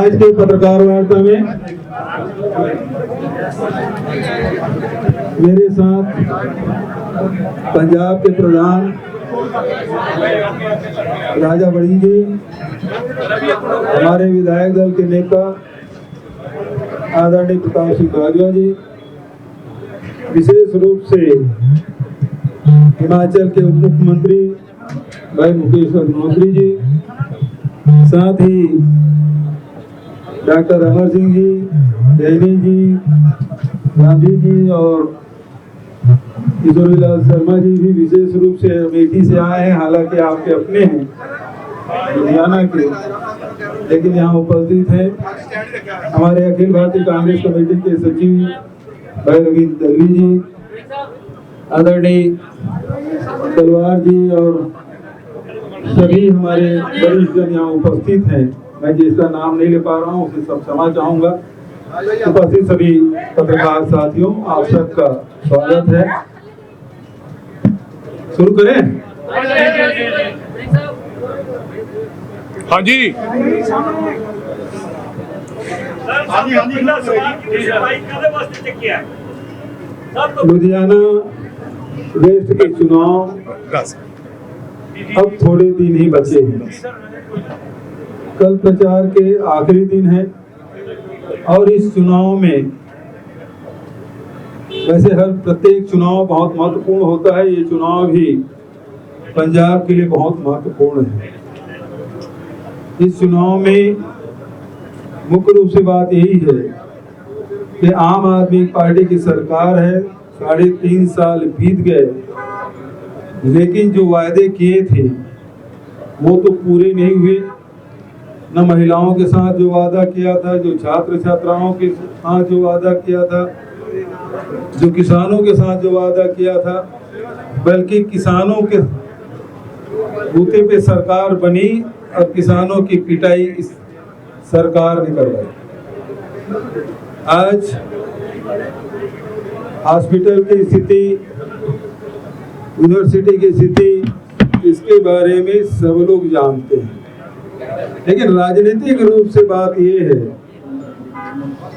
आज के पत्रकार वार्ता में, मेरे साथ पंजाब के प्रधान राजा बड़िंग जी, हमारे विधायक दल के नेता आदरणीय प्रताप सिंह बाजवा जी, विशेष रूप से हिमाचल के उप मुख्यमंत्री भाई मुकेश अग्नोत्री जी, साथ ही डॉक्टर अमर सिंह जी दैनी जी, गांधी जी और किशोरीलाल शर्मा जी भी विशेष रूप से अमेठी से आए हैं, हालाँकि आपके अपने हैं, लुधियाना के, लेकिन यहाँ उपस्थित है। हमारे अखिल भारतीय कांग्रेस कमेटी के सचिव भाई रविंद्र दलवी जी, आदरणीय तलवार जी और सभी हमारे वरिष्ठ जन यहाँ उपस्थित हैं। मैं जिसका नाम नहीं ले पा रहा हूँ उसे सब क्षमा चाहूँगा। उपस्थित सभी पत्रकार साथियों आप सबका स्वागत है। शुरू करें। हाँ जी। लुधियाना वेस्ट के चुनाव अब थोड़े दिन ही बचे हैं। कल प्रचार के आखिरी दिन है और इस चुनाव में वैसे हर प्रत्येक चुनाव बहुत महत्वपूर्ण होता है। ये चुनाव भी पंजाब के लिए बहुत महत्वपूर्ण है। इस चुनाव में मुख्य रूप से बात यही है कि आम आदमी पार्टी की सरकार है, साढ़े तीन साल बीत गए, लेकिन जो वायदे किए थे, वो तो पूरे नहीं हुए। न महिलाओं के साथ जो वादा किया था, जो छात्र छात्राओं के साथ जो वादा किया था, जो किसानों के साथ जो वादा किया था, बल्कि किसानों के बूते पे सरकार बनी और किसानों की पिटाई इस सरकार ने करवाई। आज हॉस्पिटल की स्थिति, यूनिवर्सिटी की स्थिति, इसके बारे में सब लोग जानते हैं। लेकिन राजनीतिक रूप से बात ये है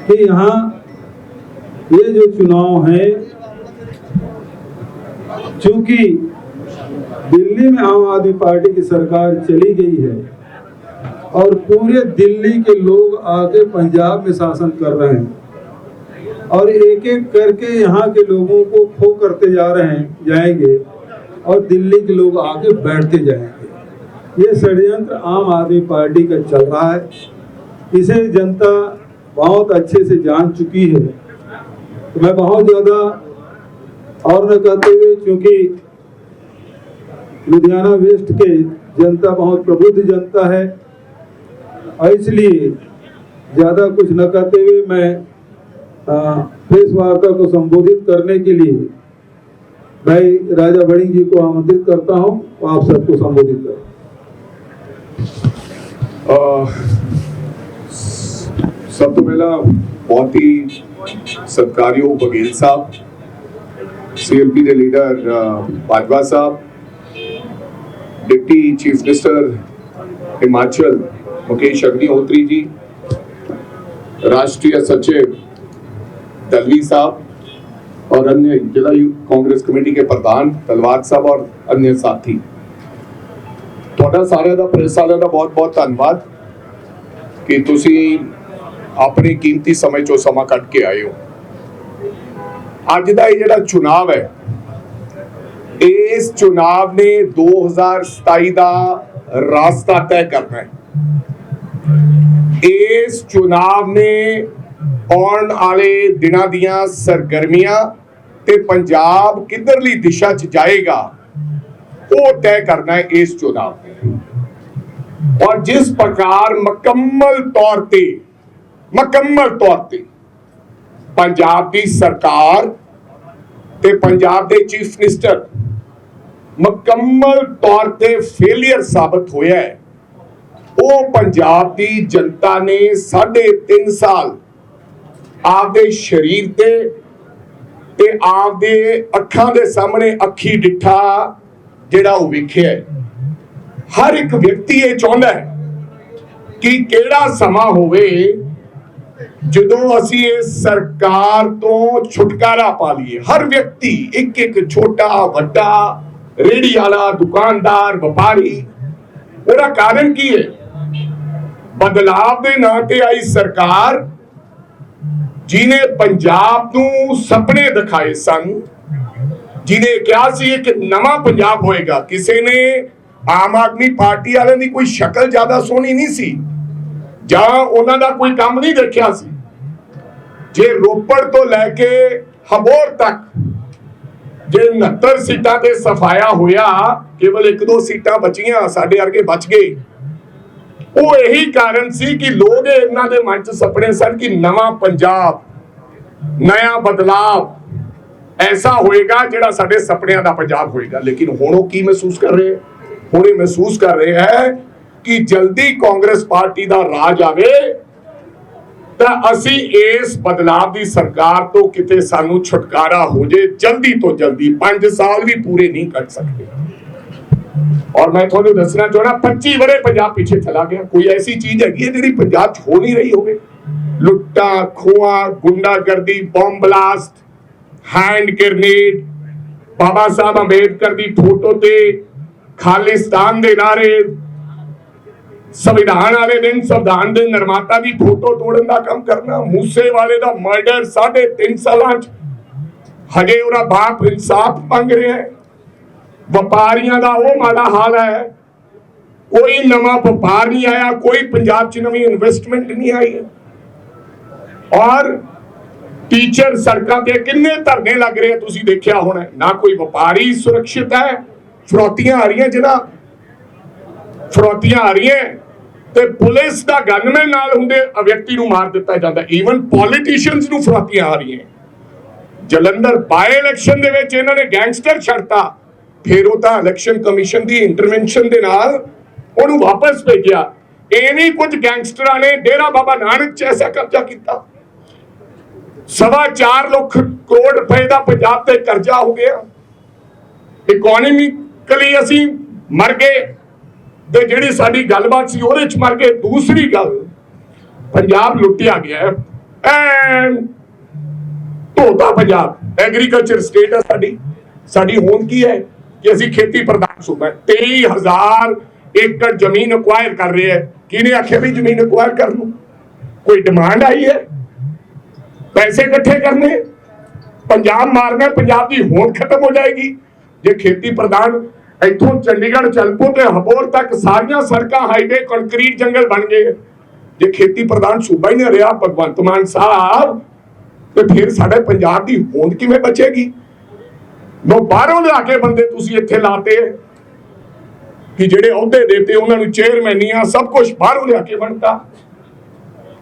कि यहाँ ये जो चुनाव है, चूँकि दिल्ली में आम आदमी पार्टी की सरकार चली गई है और पूरे दिल्ली के लोग आके पंजाब में शासन कर रहे हैं और एक एक करके यहाँ के लोगों को खो करते जा रहे हैं, जाएँगे और दिल्ली के लोग आके बैठते जाएँगे। ये षड्यंत्र आम आदमी पार्टी का चल रहा है। इसे जनता बहुत अच्छे से जान चुकी है। तो मैं बहुत ज़्यादा और न कहते हुए, क्योंकि लुधियाना वेस्ट के जनता बहुत प्रबुद्ध जनता है, और इसलिए ज़्यादा कुछ न कहते हुए मैं प्रेस वार्ता को संबोधित करने के लिए भाई राजा बड़िंग जी को आमंत्रित करता हूँ। आप सबको संबोधित करें ਅਹ ਸਭ ਤੋਂ ਪਹਿਲਾਂ ਬਹੁਤ ਹੀ ਸਤਿਕਾਰਯੋਗ ਬਗੇਲ ਸਾਹਿਬ ਸੀਐਲਪੀ ਦੇ ਲੀਡਰ ਅਹ, ਬਾਜਵਾ ਸਾਹਿਬ deputy chief minister Himachal Mukesh Agnihotri ji राष्ट्रीय सचिव दलवी साहब और अन्य जिला यूथ कांग्रेस कमेटी के प्रधान तलवार साहब और अन्य साथी ਤੁਹਾਡਾ ਸਾਰਿਆਂ ਦਾ ਪ੍ਰੈਸ ਵਾਲਿਆਂ ਦਾ ਬਹੁਤ-ਬਹੁਤ ਧੰਨਵਾਦ ਕਿ ਤੁਸੀਂ ਆਪਣੇ ਕੀਮਤੀ ਸਮੇਂ ਚੋਂ ਸਮਾਂ ਕੱਢ ਕੇ ਆਏ ਹੋ। ਅੱਜ ਦਾ ਇਹ ਜਿਹੜਾ ਚੁਣਾਵ ਹੈ, ਇਸ ਚੁਣਾਵ ਨੇ 2027 ਦਾ ਰਾਸਤਾ ਤੈਅ ਕਰਨਾ ਹੈ। ਇਸ ਚੁਣਾਵ ਨੇ ਆਉਣ ਵਾਲੇ ਦਿਨਾਂ ਦੀਆਂ ਸਰਗਰਮੀਆਂ ਤੇ ਪੰਜਾਬ ਕਿੱਧਰਲੀ ਦਿਸ਼ਾ 'ਚ ਜਾਏਗਾ, ਉਹ ਤੈਅ ਕਰਨਾ ਹੈ ਇਸ ਚੁਣਾਵ। ਨੇ ਔਰ ਜਿਸ ਪ੍ਰਕਾਰ ਮੁਕੰਮਲ ਤੌਰ ਤੇ, ਮੁਕੰਮਲ ਤੌਰ ਤੇ ਪੰਜਾਬ ਦੀ ਸਰਕਾਰ ਤੇ ਪੰਜਾਬ ਦੇ ਚੀਫ ਮਿਨਿਸਟਰ ਮੁਕੰਮਲ ਤੌਰ ਤੇ ਫੇਲਿਅਰ ਸਾਬਤ ਹੋਇਆ ਹੈ ਉਹ ਪੰਜਾਬ ਦੀ ਜਨਤਾ ਨੇ ਸਾਢੇ 3 ਸਾਲ ਆਪਦੇ ਸਰੀਰ ਤੇ ਤੇ ਆਪਦੇ ਅੱਖਾਂ ਦੇ ਸਾਹਮਣੇ ਅੱਖੀ ਡਿੱਠਾ ਜਿਹੜਾ ਉਹ ਵੇਖਿਆ ਹੈ। ਹਰ ਇੱਕ ਵਿਅਕਤੀ ਇਹ ਚਾਹੁੰਦਾ ਹੈ ਕਿ ਕਿਹੜਾ ਸਮਾਂ ਹੋਵੇ ਜਦੋਂ ਅਸੀਂ ਇਸ ਸਰਕਾਰ ਤੋਂ ਛੁਟਕਾਰਾ ਪਾ ਲਈਏ। ਹਰ ਵਿਅਕਤੀ, ਇੱਕ ਇੱਕ ਛੋਟਾ, ਵੱਡਾ ਰੇੜੀ ਵਾਲਾ ਦੁਕਾਨਦਾਰ, ਵਪਾਰੀ, ਉਹਦਾ ਕਾਰਨ ਕੀ ਹੈ? ਬਦਲਾਵ ਦੇ ਨਾਂ ਤੇ ਆਈ ਸਰਕਾਰ ਜਿਨੇ ਪੰਜਾਬ ਨੂੰ ਸੁਪਨੇ ਦਿਖਾਏ ਸਨ ਜਿਨੇ ਕਿਹਾ ਸੀ ਕਿ ਨਵਾਂ ਪੰਜਾਬ ਹੋਏਗਾ। ਕਿਸੇ ਨੇ ਆਮ ਆਦਮੀ ਪਾਰਟੀ ਵਾਲਿਆਂ ਦੀ ਕੋਈ ਸ਼ਕਲ ਜ਼ਿਆਦਾ ਸੋਹਣੀ ਨਹੀਂ ਸੀ। ਜਾਂ ਉਹਨਾਂ ਦਾ ਕੋਈ ਕੰਮ ਨਹੀਂ ਦੇਖਿਆ ਸੀ। ਜੇ ਰੋਪੜ ਤੋਂ ਲੈ ਕੇ ਹਬੋਰ ਤੱਕ ਜੇ 69 ਸੀਟਾਂ ਤੇ ਸਫਾਇਆ ਹੋਇਆ, ਕੇਵਲ ਇੱਕ ਦੋ ਸੀਟਾਂ ਬਚੀਆਂ, ਸਾਡੇ ਵਰਗੇ ਬਚ ਗਏ। ਉਹ ਇਹੀ ਕਾਰਨ ਸੀ ਕਿ ਲੋਕ ਇਹਨਾਂ ਦੇ ਮਨ 'ਚ ਸੁਪਨੇ ਸਨ ਕਿ ਨਵਾਂ ਪੰਜਾਬ ਨਵਾਂ ਬਦਲਾਵ, ਐਸਾ ਹੋਏਗਾ ਜਿਹੜਾ ਸਾਡੇ ਸੁਪਨਿਆਂ ਦਾ ਪੰਜਾਬ ਹੋਏਗਾ। ਲੇਕਿਨ ਹੁਣ ਉਹ ਕੀ ਮਹਿਸੂਸ ਕਰ ਰਹੇ? ਹੁਣ ਇਹ ਮਹਿਸੂਸ ਕਰ ਰਿਹਾ ਹੈ ਕਿ ਜਲਦੀ ਕਾਂਗਰਸ ਪਾਰਟੀ ਦਾ ਰਾਜ ਆਵੇ, ਤਾਂ ਅਸੀਂ ਇਸ ਬਦਲਾਵ ਦੀ ਸਰਕਾਰ ਤੋਂ ਕਿਤੇ ਸਾਨੂੰ ਛੁਟਕਾਰਾ ਹੋ ਜੇ, ਜਲਦੀ ਤੋਂ ਜਲਦੀ 5 ਸਾਲ ਵੀ ਪੂਰੇ ਨਹੀਂ ਕੱਟ ਸਕਦੇ। ਔਰ ਮੈਂ ਤੁਹਾਨੂੰ ਦੱਸਣਾ ਚਾਹਣਾ 25 ਵਰੇ ਪੰਜਾਬ ਪਿੱਛੇ ਚਲਾ ਗਿਆ। ਕੋਈ ਐਸੀ ਚੀਜ਼ ਹੈਗੀ ਹੈ ਜਿਹੜੀ ਪੰਜਾਬ 'ਚ ਹੋ ਨਹੀਂ ਰਹੀ ਹੋਵੇ? ਲੁੱਟਾਂ ਖੋਆ ਗੁੰਡਾਗਰਦੀ bomb blast hand grenade Baba Sahib Ambedkar ਦੀ ਫੋਟੋ ਤੇ ਖਾਲਿਸਤਾਨ ਦੇ ਨਾਰੇ। ਸੰਵਿਧਾਨ ਵਾਲੇ ਦਿਨ ਸੰਵਿਧਾਨ ਦੇ ਨਿਰਮਾਤਾ ਦੀ ਫੋਟੋ ਤੋੜਨ ਦਾ ਕੰਮ ਕਰਨਾ ਮੂਸੇ ਵਾਲੇ ਦਾ ਮਰਡਰ ਸਾਢੇ ਤਿੰਨ ਸਾਲਾਂ ਚ। ਹਜੇ ਉਹਦਾ ਬਾਪ ਇਨਸਾਫ ਮੰਗ ਰਿਹਾ ਹੈ। ਵਪਾਰੀਆਂ ਦਾ ਉਹ ਮਾੜਾ ਹਾਲ ਹੈ। ਕੋਈ ਨਵਾਂ ਵਪਾਰ ਨਹੀਂ ਆਇਆ, ਕੋਈ ਪੰਜਾਬ 'ਚ ਨਵੀਂ ਇਨਵੈਸਟਮੈਂਟ ਨਹੀਂ ਆਈ। ਔਰ ਟੀਚਰ ਸੜਕਾਂ ਤੇ ਕਿੰਨੇ ਧਰਨੇ ਲੱਗ ਰਹੇ ਤੁਸੀਂ ਦੇਖਿਆ ਹੋਣਾ ਨਾ ਕੋਈ ਵਪਾਰੀ ਸੁਰੱਖਿਅਤ ਹੈ ਫਰੋਤੀਆਂ ਆ ਰਹੀਆਂ ਜਿਹੜਾ ਫਰੋਤੀਆਂ ਆ ਰਹੀਆਂ ਤੇ ਪੁਲਿਸ ਦਾ ਗਨਮੈਨ ਨਾਲ ਹੁੰਦੇ ਵਿਅਕਤੀ ਨੂੰ ਮਾਰ ਦਿੱਤਾ ਜਾਂਦਾ ਈਵਨ ਪੋਲੀਟੀਸ਼ੀਅਨਸ ਨੂੰ ਫਰੋਤੀਆਂ ਆ ਰਹੀਆਂ ਜਲੰਧਰ ਬਾਈ ਇਲੈਕਸ਼ਨ ਦੇ ਵਿੱਚ ਇਹਨਾਂ ਨੇ ਗੈਂਗਸਟਰ ਛੱਡਤਾ। ਫਿਰ ਉਹ ਤਾਂ ਇਲੈਕਸ਼ਨ ਕਮਿਸ਼ਨ ਦੀ ਇੰਟਰਵੈਂਸ਼ਨ ਦੇ ਨਾਲ ਉਹਨੂੰ ਵਾਪਸ ਭੇਜਿਆ। ਐਵੇਂ ਕੁਝ ਗੈਂਗਸਟਰਾਂ ਨੇ, ਡੇਰਾ ਬਾਬਾ ਨਾਨਕ 'ਚ ਐਸਾ ਕਬਜ਼ਾ ਕੀਤਾ। ਸਵਾ 4 ਲੱਖ ਕਰੋੜ ਰੁਪਏ ਦਾ ਪੰਜਾਬ ਤੇ ਕਰਜ਼ਾ ਹੋ ਗਿਆ। ਇਕਨੋਮਿਕਲੀ ਅਸੀਂ ਮਰ ਗਏ ਤੇ ਜਿਹੜੀ ਸਾਡੀ ਗੱਲਬਾਤ ਸੀ ਉਹਦੇ ਚ ਮਰ ਗਏ। ਦੂਸਰੀ ਗੱਲ, ਪੰਜਾਬ ਲੁੱਟਿਆ ਗਿਆ ਹੈ ਐਨ ਧੋਤਾ ਪੰਜਾਬ। ਐਗਰੀਕਲਚਰ ਸਟੇਟ ਹੈ ਸਾਡੀ। ਸਾਡੀ ਹੋਂਦ ਕੀ ਹੈ ਕਿ ਅਸੀਂ ਖੇਤੀ ਪ੍ਰਧਾਨ ਸੂਬਾ 23000 ਏਕੜ ਜ਼ਮੀਨ ਅਕਵਾਇਰ ਕਰ ਰਹੇ ਹੈ। ਕਿਹਨੇ ਆਖਿਆ ਵੀ ਜ਼ਮੀਨ ਅਕਵਾਇਰ ਕਰ ਲੂ ਕੋਈ ਡਿਮਾਂਡ ਆਈ ਹੈ? ਪੈਸੇ ਇਕੱਠੇ ਕਰਨੇ? ਪੰਜਾਬ ਮਾਰਨਾ ਪੰਜਾਬ ਦੀ ਹੋਂਦ ਖਤਮ ਹੋ ਜਾਏਗੀ। ਜੇ ਖੇਤੀ ਪ੍ਰਧਾਨ ਇੱਥੋਂ ਚੰਡੀਗੜ੍ਹ ਚਲਪੋ ਤੇ ਹਬੋਰ ਤੱਕ ਸਾਰੀਆਂ ਸੜਕਾਂ ਹਾਈਵੇ ਕੰਕਰੀਟ ਜੰਗਲ ਬਣ ਗਏ। ਜੇ ਖੇਤੀ ਪ੍ਰਧਾਨ ਸੂਬਾ ਹੀ ਨਹੀਂ ਰਿਹਾ, ਭਗਵੰਤ ਮਾਨ ਸਾਹਿਬ, ਤੇ ਫਿਰ ਸਾਡੇ ਪੰਜਾਬ ਦੀ ਹੋਂਦ ਕਿਵੇਂ ਬਚੇਗੀ? ਨੋ ਬਾਹਰੋਂ ਲਿਆ ਕੇ ਬੰਦੇ ਤੁਸੀਂ ਇੱਥੇ ਲਾਤੇ ਕਿ ਜਿਹੜੇ ਅਹੁਦੇ ਦੇਤੇ, ਉਹਨਾਂ ਨੂੰ ਚੇਅਰਮੈਨੀਆਂ ਸਭ ਕੁਝ ਬਾਹਰੋਂ ਲਿਆ ਕੇ ਬਣਤਾ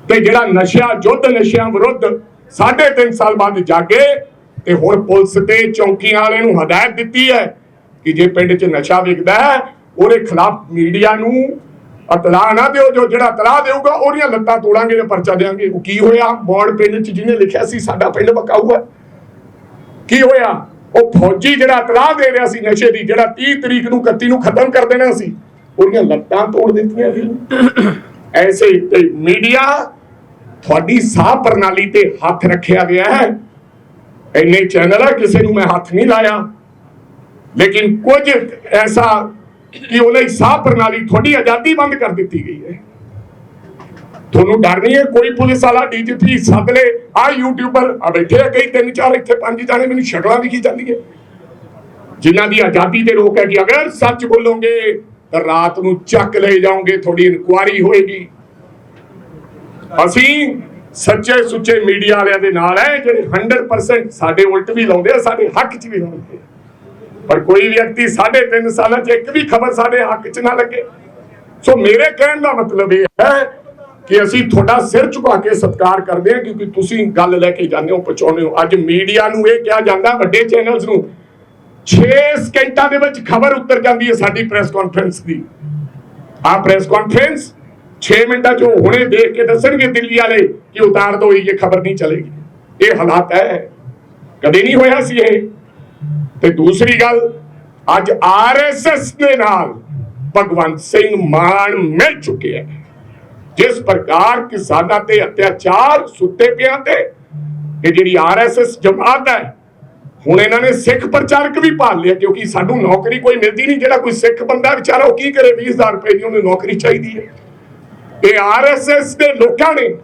ਤੇ ਜਿਹੜਾ ਨਸ਼ਾ ਜੁੱਧ ਨਸ਼ਿਆਂ ਵਿਰੁੱਧ ਸਾਢੇ ਤਿੰਨ ਸਾਲ ਬਾਅਦ ਜਾਗੇ ਤੇ ਹੁਣ ਪੁਲਿਸ ਤੇ ਚੌਕੀਆਂ ਵਾਲਿਆਂ ਨੂੰ ਹਦਾਇਤ ਦਿੱਤੀ ਹੈ ਕਿ ਜੇ ਪਿੰਡ 'ਚ ਨਸ਼ਾ ਵਿਕਦਾ ਹੈ, ਉਹਦੇ ਖਿਲਾਫ ਮੀਡੀਆ ਨੂੰ ਇਤਲਾਹ ਨਾ ਦਿਓ, ਜੋ ਜਿਹੜਾ ਇਤਲਾਹ ਦੇਊਗਾ, ਉਹਦੀਆਂ ਲੱਤਾਂ ਤੋੜਾਂਗੇ ਤੇ ਪਰਚਾ ਦੇਾਂਗੇ ਉਹ ਕੀ ਹੋਇਆ? ਬੋਰਡ ਪਿੰਡ 'ਚ ਜਿਹਨੇ ਲਿਖਿਆ ਸੀ, ਸਾਡਾ ਪਿੰਡ ਬਕਾਊ ਹੈ ਕੀ ਹੋਇਆ? ਉਹ ਫੌਜੀ ਜਿਹੜਾ ਇਤਲਾਹ ਦੇ ਰਿਹਾ ਸੀ ਨਸ਼ੇ ਦੀ, ਜਿਹੜਾ 30 ਤਰੀਕ ਨੂੰ 31 ਨੂੰ ਖਤਮ ਕਰ ਦੇਣਾ ਸੀ, ਉਹਦੀਆਂ ਲੱਤਾਂ ਤੋੜ ਦਿੱਤੀਆਂ ਸੀ। ਐਸੇ ਤੇ ਮੀਡੀਆ ਤੁਹਾਡੀ ਸਾਹ ਪ੍ਰਣਾਲੀ ਤੇ ਹੱਥ ਰੱਖਿਆ ਗਿਆ ਹੈ। ਇੰਨੇ ਚੈਨਲ ਆ, ਕਿਸੇ ਨੂੰ ਮੈਂ ਹੱਥ ਨਹੀਂ ਲਾਇਆ। ਲੇਕਿਨ ਕੁਝ ਐਸਾ ਕਿ ਉਹਨੇ ਸਾਹ ਪ੍ਰਣਾਲੀ ਤੁਹਾਡੀ ਆਜ਼ਾਦੀ ਬੰਦ ਕਰ ਦਿੱਤੀ ਗਈ ਹੈ। ਤੁਹਾਨੂੰ ਡਰ ਨਹੀਂ ਹੈ? ਕੋਈ ਪੁਲਿਸ ਵਾਲਾ ਡੀਜੀਪੀ ਸੱਦ ਲੈ, ਆ ਯੂਟਿਊਬਰ ਆ ਬੈਠੇ ਆ ਕਈ ਤਿੰਨ ਚਾਰ, ਇੱਥੇ ਪੰਜ ਜਾਣੇ ਮੈਨੂੰ ਸ਼ਕਲਾਂ ਲਿਖੀ ਜਾਂਦੀ ਹੈ ਜਿਨ੍ਹਾਂ ਦੀ ਆਜ਼ਾਦੀ ਤੇ ਰੋਕ ਹੈ ਕਿ ਅਗਰ ਸੱਚ ਬੋਲੋਗੇ, ਤਾਂ ਰਾਤ ਨੂੰ ਚੱਕ ਲੈ ਜਾਓਗੇ, ਤੁਹਾਡੀ ਇਨਕੁਆਰੀ ਹੋਏਗੀ। ਅਸੀਂ ਸੱਚੇ ਸੁੱਚੇ ਮੀਡੀਆ ਵਾਲਿਆਂ ਦੇ ਨਾਲ ਹੈ, ਜਿਹੜੇ 100% ਸਾਡੇ ਉਲਟ ਵੀ ਲਾਉਂਦੇ ਆ, ਸਾਡੇ ਹੱਕ 'ਚ ਵੀ ਲਾਉਂਦੇ ਆ। ਪਰ ਕੋਈ ਵਿਅਕਤੀ ਸਾਢੇ ਤਿੰਨ ਸਾਲਾਂ 'ਚ ਇੱਕ ਵੀ ਖਬਰ ਸਾਡੇ ਹੱਕ 'ਚ ਨਾ ਲੱਗੇ। ਸੋ ਮੇਰੇ ਕਹਿਣ ਦਾ ਮਤਲਬ ਇਹ ਹੈ ਕਿ ਅਸੀਂ ਤੁਹਾਡਾ ਸਿਰ ਝੁਕਾ ਕੇ ਸਤਿਕਾਰ ਕਰਦੇ ਹਾਂ, ਕਿਉਂਕਿ ਤੁਸੀਂ ਗੱਲ ਲੈ ਕੇ ਜਾਂਦੇ ਹੋ, ਪਹੁੰਚਾਉਂਦੇ ਹੋ। ਅੱਜ ਮੀਡੀਆ ਨੂੰ ਇਹ ਕਿਹਾ ਜਾਂਦਾ, ਵੱਡੇ ਚੈਨਲਸ ਨੂੰ 6 ਸਕਿੰਟਾਂ ਦੇ ਵਿੱਚ ਖਬਰ ਉੱਤਰ ਜਾਂਦੀ ਹੈ ਸਾਡੀ ਪ੍ਰੈਸ ਕਾਨਫਰੰਸ ਦੀ। ਆ ਪ੍ਰੈਸ ਕਾਨਫਰੰਸ 6 ਮਿੰਟਾਂ 'ਚ ਉਹ ਹੁਣੇ ਦੇਖ ਕੇ ਦੱਸਣਗੇ ਦਿੱਲੀ ਵਾਲੇ ਕਿ ਉਤਾਰ ਦੋ ਇਹ ਖਬਰ ਨਹੀਂ ਚਲੇਗੀ। ਇਹ ਹਾਲਾਤ ਹੈ। ਕਦੇ ਨਹੀਂ ਹੋਇਆ ਸੀ ਇਹ। ਤੇ ਦੂਸਰੀ ਗੱਲ, ਅੱਜ ਆਰਐਸਐਸ ਦੇ ਨਾਲ ਭਗਵੰਤ ਸਿੰਘ ਮਾਨ ਮਿਲ ਚੁੱਕੇ ਜਿਸ ਪ੍ਰਕਾਰ ਕਿਸਾਨਾਂ ਤੇ ਅਤਿਆਚਾਰ ਸੁੱਤੇ ਪਿਆਂ ਤੇ ਇਹ ਜਿਹੜੀ ਆਰਐਸਐਸ ਜਮਾਤ ਹੈ, ਹੁਣ ਇਹਨਾਂ ਨੇ ਸਿੱਖ ਪ੍ਰਚਾਰਕ ਵੀ ਭਾਲ ਲਿਆ, ਕਿਉਂਕਿ ਸਾਨੂੰ ਨੌਕਰੀ ਕੋਈ ਮਿਲਦੀ ਨਹੀਂ, ਜਿਹੜਾ ਕੋਈ ਸਿੱਖ ਬੰਦਾ ਵਿਚਾਰਾ ਉਹ ਕੀ ਕਰੇ? 20000 ਰੁਪਏ ਦੀ ਉਹਨੂੰ ਨੌਕਰੀ ਚਾਹੀਦੀ ਹੈ। ਇਹ ਆਰਐਸਐਸ ਦੇ ਲੋਕਾਂ ਨੇ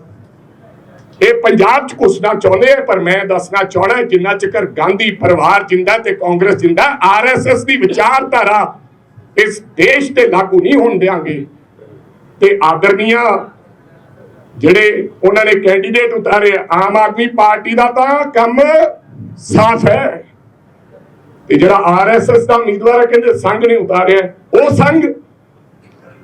ਇਹ ਪੰਜਾਬ ਚ ਘੁਸਣਾ ਚਾਹੁੰਦੇ ਆ, ਪਰ ਮੈਂ ਦੱਸਣਾ ਚਾਹਣਾ ਜਿੰਨਾ ਚਿਰ ਗਾਂਧੀ ਪਰਿਵਾਰ ਜਿੰਦਾ ਤੇ ਕਾਂਗਰਸ ਜਿੰਦਾ ਆਰਐਸਐਸ ਦੀ ਵਿਚਾਰਧਾਰਾ ਇਸ ਦੇਸ਼ ਤੇ ਲਾਗੂ ਨਹੀਂ ਹੋਣ ਦੇਾਂਗੇ ਤੇ ਆਦਰਨੀਆ ਜਿਹੜੇ ਉਹਨਾਂ ਨੇ ਕੈਂਡੀਡੇਟ ਉਤਾਰੇ, ਆਮ ਆਦਮੀ ਪਾਰਟੀ ਦਾ ਤਾਂ ਕੰਮ ਸਾਫ਼ ਹੈ। ਤੇ ਜਿਹੜਾ ਆਰਐਸਐਸ ਦਾ ਉਮੀਦਵਾਰ ਹੈ ਕਹਿੰਦੇ ਸੰਘ ਨੇ ਉਤਾਰਿਆ, ਉਹ ਸੰਘ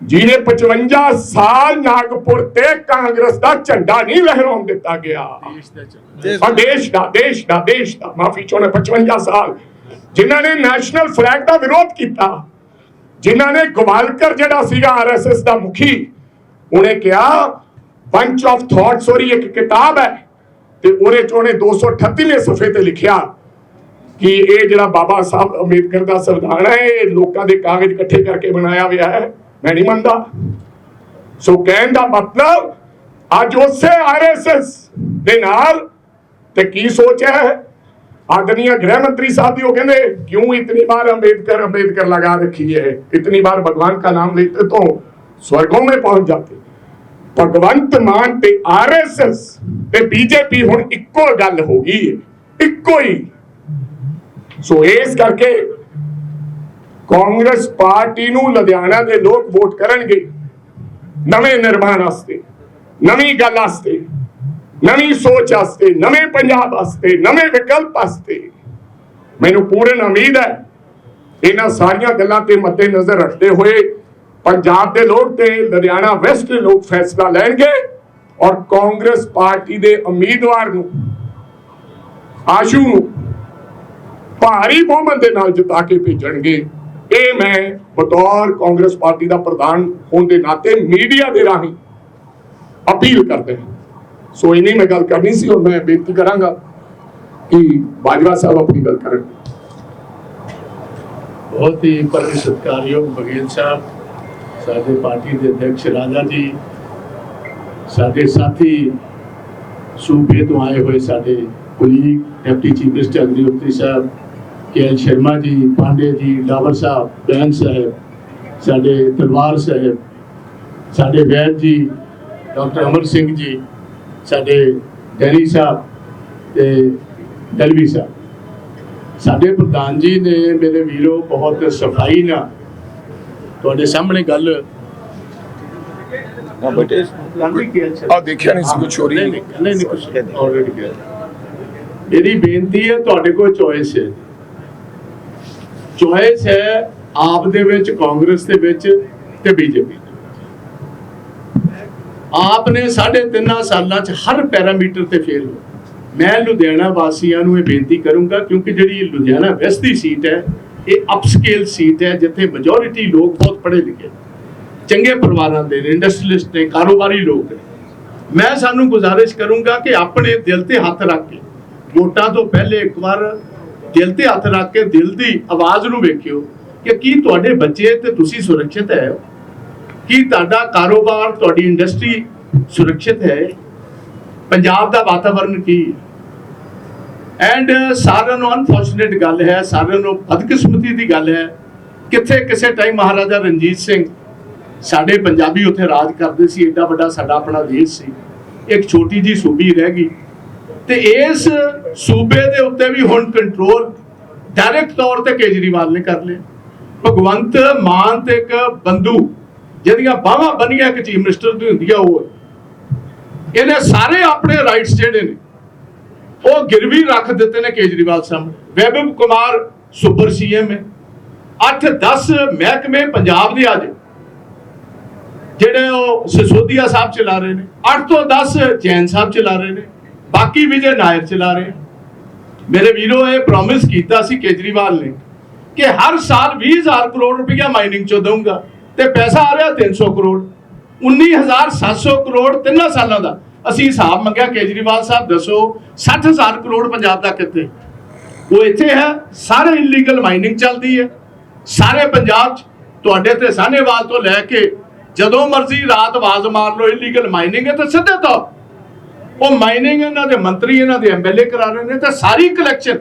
ਜਿਹਨੇ 55 ਸਾਲ ਨਾਗਪੁਰ ਤੇ ਕਾਂਗਰਸ ਦਾ ਝੰਡਾ ਨਹੀਂ ਲਹਿਰਾਉਣ ਦਿੱਤਾ ਗਿਆ। ਦੇਸ਼ ਦਾ ਦੇਸ਼ ਦਾ ਦੇਸ਼ ਦਾ ਮਾਫੀ ਚਾਹੁੰਦਾ 55 ਸਾਲ। ਜਿਨ੍ਹਾਂ ਨੇ ਨੈਸ਼ਨਲ ਫਲੈਗ ਦਾ ਵਿਰੋਧ ਕੀਤਾ ਜਿਨ੍ਹਾਂ ਨੇ ਗਵਾਲਕਰ ਜਿਹੜਾ ਸੀਗਾ ਆਰਐਸਐਸ ਦਾ ਮੁਖੀ ਉਹਨੇ ਕਿਹਾ ਬੰਚ ਆਫ ਥਾਟਸ ਔਰ ਇੱਕ ਕਿਤਾਬ ਹੈ ਤੇ ਉਹਦੇ ਚ ਉਹਨੇ 238ਵੇਂ ਸਫੇ ਤੇ ਲਿਖਿਆ ਕਿ ਇਹ ਜਿਹੜਾ ਬਾਬਾ ਸਾਹਿਬ ਅੰਬੇਦਕਰ ਦਾ ਸੰਵਿਧਾਨ ਹੈ ਇਹ ਲੋਕਾਂ ਦੇ ਕਾਗਜ਼ ਇਕੱਠੇ ਕਰਕੇ ਬਣਾਇਆ ਹੋਇਆ ਹੈ। ਮੈਂ ਨਹੀਂ ਮੰਨਦਾ ਸੋ ਕਹਿਣ ਦਾ ਮਤਲਬ ਅੱਜ ਉਸੇ ਆਰਐਸਐਸ ਦੇ ਨਾਲ ਤੇ ਕੀ ਸੋਚ ਹੈ आदरणीय गृह मंत्री साहब भी वो कहते क्यों इतनी बार अंबेडकर अंबेडकर लगा रखी है इतनी बार भगवान का नाम लेते तो स्वर्गों में पहुंच जाते ਭਗਵੰਤ ਮਾਨ ਤੇ ਆਰਐਸਐਸ ਤੇ ਬੀਜੇਪੀ ਹੁਣ ਇੱਕੋ ਗੱਲ ਹੋ ਗਈ ਹੈ ਇੱਕੋ ਹੀ ਸੋ ਇਸ ਕਰਕੇ ਕਾਂਗਰਸ ਪਾਰਟੀ ਨੂੰ ਲੁਧਿਆਣਾ ਦੇ ਲੋਕ ਵੋਟ ਕਰਨਗੇ। ਨਵੇਂ ਨਿਰਮਾਣ ਵਾਸਤੇ, ਨਵੀਂ ਗੱਲ ਵਾਸਤੇ, ਨਵੀਂ ਸੋਚ ਵਾਸਤੇ, ਨਵੇਂ ਪੰਜਾਬ ਵਾਸਤੇ, ਨਵੇਂ ਵਿਕਲਪ ਵਾਸਤੇ। ਮੈਨੂੰ ਪੂਰਨ ਉਮੀਦ ਹੈ, ਇਹਨਾਂ ਸਾਰੀਆਂ ਗੱਲਾਂ ਤੇ ਮੱਦੇ ਨਜ਼ਰ ਰੱਖਦੇ ਹੋਏ ਪੰਜਾਬ ਦੇ ਲੋਕ ਤੇ ਲੁਧਿਆਣਾ ਵੈਸਟ ਦੇ ਲੋਕ ਫੈਸਲਾ ਲੈਣਗੇ ਔਰ ਕਾਂਗਰਸ ਪਾਰਟੀ ਦੇ ਉਮੀਦਵਾਰ ਨੂੰ, ਆਸ਼ੂ ਨੂੰ ਭਾਰੀ ਬਹੁਮਤ ਦੇ ਨਾਲ ਜਿਤਾ ਕੇ ਭੇਜਣਗੇ। ਇਹ ਮੈਂ ਬਤੌਰ ਕਾਂਗਰਸ ਪਾਰਟੀ ਦਾ ਪ੍ਰਧਾਨ ਹੋਣ ਦੇ ਨਾਤੇ ਮੀਡੀਆ ਦੇ ਰਾਹੀਂ ਅਪੀਲ ਕਰਦੇ ਹਾਂ। ਸੋ ਇਨੀ ਮੈਂ ਗੱਲ ਕਰਨੀ ਸੀ ਔਰ ਮੈਂ ਬੇਨਤੀ ਕਰਾਂਗਾ ਕਿ ਬਾਜਵਾ ਸਾਹਿਬ ਆਪਣੀ ਗੱਲ ਕਰਨ। ਬਹੁਤ ਹੀ ਪਰਮ ਸਤਿਕਾਰਯੋਗ ਬਗੇਲ ਸਾਹਿਬ, ਸਾਡੇ ਪਾਰਟੀ ਦੇ ਅਧਿਕਸ਼ ਰਾਜਾ ਜੀ, ਸਾਡੇ ਸਾਥੀ ਸੂਬੇ ਤੋਂ ਆਏ ਹੋਏ ਸਾਡੇ colleague, deputy chief minister Agnihotri Sahib K L Sharma ji Pandey ji Dabur ਸਾਹਿਬ ਬੈਨ ਸਾਹਿਬ ਸਾਡੇ ਤਲਵਾਰ ਸਾਹਿਬ ਸਾਡੇ ਵੈਦ ਜੀ ਡਾਕਟਰ ਅਮਰ ਸਿੰਘ ਜੀ ਸਾਡੇ ਡੈਰੀ ਸਾਹਿਬ ਤੇ ਦਲਵੀ ਸਾਹਿਬ। ਸਾਡੇ ਪ੍ਰਧਾਨ ਜੀ ਨੇ ਮੇਰੇ ਵੀਰੋ ਬਹੁਤ ਸਫ਼ਾਈ ਨਾਲ ਤੁਹਾਡੇ ਸਾਹਮਣੇ ਗੱਲ ਨਾ ਬੇਟੇ ਆ ਦੇਖਿਆ ਨਹੀਂ ਸੀ ਕੁਛ ਨਹੀਂ ਨਹੀਂ ਨਹੀਂ ਨਹੀਂ ਕੁਛ ਆਲਰੇਡੀ ਗਿਆ ਮੇਰੀ ਬੇਨਤੀ ਹੈ ਤੁਹਾਡੇ ਕੋਲ ਚੋਇਸ ਹੈ। ਚੋਇਸ ਹੈ ਆਪ ਦੇ ਵਿੱਚ, ਕਾਂਗਰਸ ਦੇ ਵਿੱਚ ਤੇ ਬੀਜੇਪੀ ਆਪ ਨੇ ਸਾਢੇ ਤਿੰਨਾਂ ਸਾਲਾਂ 'ਚ ਹਰ ਪੈਰਾਮੀਟਰ ਤੇ ਫੇਲ ਹੋ ਮੈਂ ਲੁਧਿਆਣਾ ਵਾਸੀਆਂ ਨੂੰ ਇਹ ਬੇਨਤੀ ਕਰੂੰਗਾ, ਕਿਉਂਕਿ ਜਿਹੜੀ ਲੁਧਿਆਣਾ ਵੈਸਟ ਦੀ ਸੀਟ ਹੈ, ਇਹ ਅਪਸਕੇਲ ਸੀਟ ਹੈ, ਜਿੱਥੇ ਮੈਜੋਰਿਟੀ ਲੋਕ ਬਹੁਤ ਪੜ੍ਹੇ ਲਿਖੇ ਚੰਗੇ ਪਰਿਵਾਰਾਂ ਦੇ ਨੇ ਇੰਡਸਟਰੀਲਿਸਟ ਨੇ, ਕਾਰੋਬਾਰੀ ਲੋਕ ਨੇ। ਮੈਂ ਸਾਨੂੰ ਗੁਜ਼ਾਰਿਸ਼ ਕਰੂੰਗਾ ਕਿ ਆਪਣੇ ਦਿਲ ਤੇ ਹੱਥ ਰੱਖ ਕੇ ਵੋਟਾਂ ਤੋਂ ਪਹਿਲੇ ਇੱਕ ਵਾਰ ਦਿਲ ਤੇ ਹੱਥ ਰੱਖ ਕੇ ਦਿਲ ਦੀ ਆਵਾਜ਼ ਨੂੰ ਵੇਖਿਓ ਕਿ ਕੀ ਤੁਹਾਡੇ ਬੱਚੇ ਤੇ ਤੁਸੀਂ ਸੁਰੱਖਿਅਤ ਹੈ। ਕੀ ਤੁਹਾਡਾ ਕਾਰੋਬਾਰ, ਤੁਹਾਡੀ ਇੰਡਸਟਰੀ ਸੁਰੱਖਿਅਤ ਹੈ। ਪੰਜਾਬ ਦਾ ਵਾਤਾਵਰਣ ਕੀ ਹੈ? ਐਂਡ ਸਾਰਿਆਂ ਨੂੰ ਅਨਫੋਰਚੂਨੇਟ ਗੱਲ ਹੈ, ਸਾਰਿਆਂ ਨੂੰ ਬਦਕਿਸਮਤੀ ਦੀ ਗੱਲ ਹੈ। ਕਿੱਥੇ ਕਿਸੇ ਟਾਈਮ ਮਹਾਰਾਜਾ ਰਣਜੀਤ ਸਿੰਘ ਸਾਡੇ ਪੰਜਾਬੀ ਉੱਥੇ ਰਾਜ ਕਰਦੇ ਸੀ ਐਡਾ ਵੱਡਾ ਸਾਡਾ ਆਪਣਾ ਦੇਸ਼ ਸੀ। ਇੱਕ ਛੋਟੀ ਜੀ ਸੂਬੀ ਰਹਿ ਗਈ। ਤੇ ਇਸ ਸੂਬੇ ਦੇ ਉੱਤੇ ਵੀ ਹੁਣ ਕੰਟਰੋਲ ਡਾਇਰੈਕਟ ਤੌਰ ਤੇ ਕੇਜਰੀਵਾਲ ਨੇ ਕਰ ਲਿਆ। ਭਗਵੰਤ ਮਾਨ ਤੇ ਇੱਕ ਬੰਦੂ, ਜਿਹਦੀਆਂ ਬਾਹਾਂ ਬੰਨੀਆਂ ਇੱਕ ਚੀਫ ਮਿਨਿਸਟਰ ਦੀ ਹੁੰਦੀ ਹੁੰਦੀਆਂ ਉਹ। ਹੈ। ਇਹਨੇ ਸਾਰੇ ਆਪਣੇ ਰਾਈਟਸ ਜਿਹੜੇ ਨੇ, ਉਹ ਗਿਰਵੀ ਰੱਖ ਦਿੱਤੇ ਨੇ ਕੇਜਰੀਵਾਲ ਸਾਹਮਣੇ। ਵੈਭਵ ਕੁਮਾਰ ਸੁਪਰ ਸੀਐਮ ਹੈ। 8-10 ਮਹਿਕਮੇ ਪੰਜਾਬ ਦੇ ਅੱਜ ਜਿਹੜੇ ਉਹ ਸਿਸੋਦੀਆ ਸਾਹਿਬ ਚਲਾ ਰਹੇ ਨੇ। 8 ਤੋਂ 10 ਜੈਨ ਸਾਹਿਬ ਚਲਾ ਰਹੇ ਨੇ। ਬਾਕੀ ਵਿਜੇ ਨਾਇਰ ਚਲਾ ਰਹੇ ਮੇਰੇ ਵੀਰੋ, ਇਹ ਪ੍ਰੋਮਿਸ ਕੀਤਾ ਸੀ ਕੇਜਰੀਵਾਲ ਨੇ ਕਿ ਹਰ ਸਾਲ 20000 ਕਰੋੜ ਰੁਪਇਆ ਮਾਈਨਿੰਗ ਚੋਂ ਦਊਂਗਾ ਤੇ ਪੈਸਾ ਆ ਰਿਹਾ 300 ਕਰੋੜ 19700 ਕਰੋੜ ਤਿੰਨਾਂ ਸਾਲਾਂ ਦਾ। ਅਸੀਂ ਹਿਸਾਬ ਮੰਗਿਆ, ਕੇਜਰੀਵਾਲ ਸਾਹਿਬ ਦੱਸੋ 60000 ਕਰੋੜ ਪੰਜਾਬ ਦਾ ਕਿੱਥੇ ਉਹ ਇੱਥੇ ਹੈ, ਸਾਰੇ ਇਲੀਗਲ ਮਾਈਨਿੰਗ ਚੱਲਦੀ ਹੈ। ਸਾਰੇ ਪੰਜਾਬ 'ਚ, ਤੁਹਾਡੇ ਤੇ ਸਾਹਨੇਵਾਲ ਤੋਂ ਲੈ ਕੇ ਜਦੋਂ ਮਰਜ਼ੀ ਰਾਤ ਆਵਾਜ਼ ਮਾਰ ਲਓ ਇਲੀਗਲ ਮਾਈਨਿੰਗ ਹੈ ਤਾਂ ਸਿੱਧੇ ਤੌਰ ਉਹ ਮਾਈਨਿੰਗ ਇਹਨਾਂ ਦੇ ਮੰਤਰੀ, ਇਹਨਾਂ ਦੇ ਐਮਐਲਏ ਕਰਾ ਰਹੇ ਨੇ ਤਾਂ ਸਾਰੀ ਕਲੈਕਸ਼ਨ